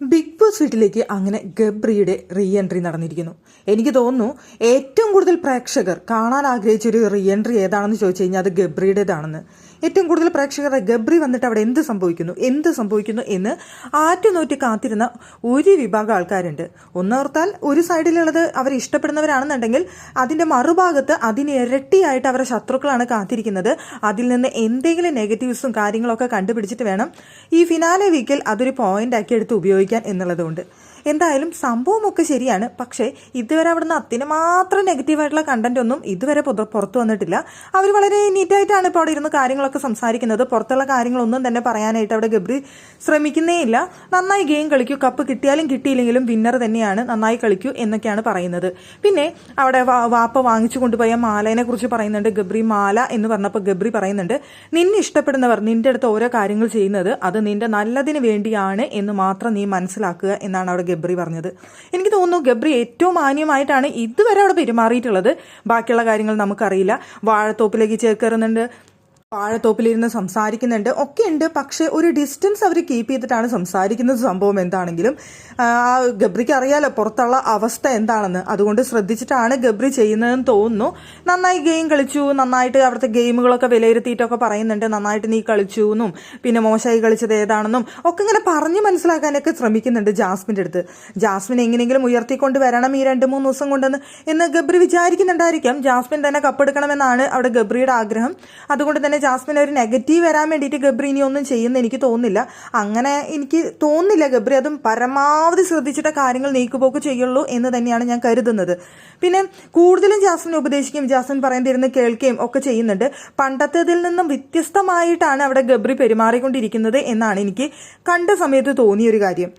Big boss വീട്ടിലേക്ക് അങ്ങനെ ഗബ്രിയുടെ re entry നടന്നിരിക്കുന്നു. എനിക്ക് തോന്നുന്നു ഏറ്റവും കൂടുതൽ പ്രേക്ഷകർ കാണാൻ ആഗ്രഹിച്ച ഒരു റീ എൻട്രി ഏതാണെന്ന് ചോദിച്ചു കഴിഞ്ഞാൽ അത് ഗബ്രിയുടേതാണെന്ന്. ഏറ്റവും കൂടുതൽ പ്രേക്ഷകരുടെ ഗബ്രി വന്നിട്ട് അവിടെ എന്ത് സംഭവിക്കുന്നു എന്ത് സംഭവിക്കുന്നു എന്ന് ആറ്റുനോറ്റ് കാത്തിരുന്ന ഒരു വിഭാഗം ആൾക്കാരുണ്ട്. ഒന്നോർത്താൽ ഒരു സൈഡിലുള്ളത് അവർ ഇഷ്ടപ്പെടുന്നവരാണെന്നുണ്ടെങ്കിൽ അതിന്റെ മറുഭാഗത്ത് അതിന് ഇരട്ടിയായിട്ട് അവരുടെ ശത്രുക്കളാണ് കാത്തിരിക്കുന്നത്. അതിൽ നിന്ന് എന്തെങ്കിലും നെഗറ്റീവ്സും കാര്യങ്ങളൊക്കെ കണ്ടുപിടിച്ചിട്ട് വേണം ഈ ഫിനാലെ വീക്കിൽ അതൊരു പോയിന്റ് ആക്കി എടുത്ത് ഉപയോഗിക്കാൻ എന്നുള്ളതുകൊണ്ട്. എന്തായാലും സംഭവമൊക്കെ ശരിയാണ്. പക്ഷേ ഇതുവരെ അവിടുന്ന് അത്തിന് മാത്രം നെഗറ്റീവായിട്ടുള്ള കണ്ടന്റ് ഒന്നും ഇതുവരെ പുറ- പുറത്തു വന്നിട്ടില്ല. അവർ വളരെ നീറ്റായിട്ടാണ് ഇപ്പോൾ അവിടെ ഇരുന്ന് കാര്യങ്ങളൊക്കെ സംസാരിക്കുന്നത്. പുറത്തുള്ള കാര്യങ്ങളൊന്നും തന്നെ പറയാനായിട്ട് അവിടെ ഗബ്രി ശ്രമിക്കുന്നേ ഇല്ല. നന്നായി ഗെയിം കളിക്കൂ കപ്പ് കിട്ടിയാലും കിട്ടിയില്ലെങ്കിലും വിന്നർ തന്നെയാണ് നന്നായി കളിക്കൂ എന്നൊക്കെയാണ് പറയുന്നത്. പിന്നെ അവിടെ വാപ്പ വാങ്ങിച്ചു കൊണ്ടുപോയ മാലേനെ കുറിച്ച് പറയുന്നുണ്ട് ഗബ്രി മാല എന്ന് പറഞ്ഞപ്പോൾ ഗബ്രി പറയുന്നുണ്ട് നിന്നെ ഇഷ്ടപ്പെടുന്നവർ നിന്റെ അടുത്ത് ഓരോ കാര്യങ്ങൾ ചെയ്യുന്നത് അത് നിന്റെ നല്ലതിന് വേണ്ടിയാണ് എന്ന് മാത്രം നീ മനസ്സിലാക്കുക എന്നാണ് അവിടെ ഗബ്രി പറഞ്ഞത്. എനിക്ക് തോന്നുന്നു ഗബ്രി ഏറ്റവും മാന്യമായിട്ടാണ് ഇതുവരെ അവിടെ പെരുമാറിയിട്ടുള്ളത്. ബാക്കിയുള്ള കാര്യങ്ങൾ നമുക്കറിയില്ല. വാഴത്തോപ്പിലേക്ക് ചേക്കേറുന്നുണ്ട്. വാഴത്തോപ്പിലിരുന്ന് സംസാരിക്കുന്നുണ്ട്. ഒക്കെ ഉണ്ട് പക്ഷെ ഒരു ഡിസ്റ്റൻസ് അവർ കീപ്പ് ചെയ്തിട്ടാണ് സംസാരിക്കുന്നത്. സംഭവം എന്താണെങ്കിലും ആ, ഗബ്രിക്ക് അറിയാലോ പുറത്തുള്ള അവസ്ഥ എന്താണെന്ന്. അതുകൊണ്ട് ശ്രദ്ധിച്ചിട്ടാണ് ഗബ്രി ചെയ്യുന്നതെന്ന് തോന്നുന്നു. നന്നായി ഗെയിം കളിച്ചു. നന്നായിട്ട് അവിടുത്തെ ഗെയിമുകളൊക്കെ വിലയിരുത്തിയിട്ടൊക്കെ പറയുന്നുണ്ട്. നന്നായിട്ട് നീ കളിച്ചു എന്നും പിന്നെ മോശമായി കളിച്ചത് ഏതാണെന്നും ഒക്കെ ഇങ്ങനെ പറഞ്ഞ് മനസ്സിലാക്കാനൊക്കെ ശ്രമിക്കുന്നുണ്ട് ജാസ്മിന്റെ അടുത്ത്. ജാസ്മിൻ എങ്ങനെയെങ്കിലും ഉയർത്തിക്കൊണ്ട് വരണം ഈ രണ്ട് മൂന്ന് ദിവസം കൊണ്ടെന്ന് എന്ന് ഗബ്രി വിചാരിക്കുന്നുണ്ടായിരിക്കാം. ജാസ്മിൻ തന്നെ കപ്പെടുക്കണമെന്നാണ് അവിടെ ഗബ്രിയുടെ ആഗ്രഹം. അതുകൊണ്ട് തന്നെ ജാസ്മിൻ ഒരു നെഗറ്റീവ് വരാൻ വേണ്ടിയിട്ട് ഗബ്രി ഇനി ഒന്നും ചെയ്യുന്ന എനിക്ക് തോന്നുന്നില്ല. അങ്ങനെ എനിക്ക് തോന്നുന്നില്ല ഗബ്രി അതും പരമാവധി ശ്രദ്ധിച്ചിട്ട കാര്യങ്ങൾ നീക്കുപോക്ക് ചെയ്യുള്ളൂ എന്ന് തന്നെയാണ് ഞാൻ കരുതുന്നത്. പിന്നെ കൂടുതലും ജാസ്മിൻ ഉപദേശിക്കുകയും ജാസ്മിൻ പറയേണ്ടിരുന്ന് കേൾക്കുകയും ഒക്കെ ചെയ്യുന്നുണ്ട്. പണ്ടത്തേതിൽ നിന്നും വ്യത്യസ്തമായിട്ടാണ് അവിടെ ഗബ്രി പെരുമാറിക്കൊണ്ടിരിക്കുന്നത് എന്നാണ് എനിക്ക് കണ്ട സമയത്ത് തോന്നിയൊരു കാര്യം.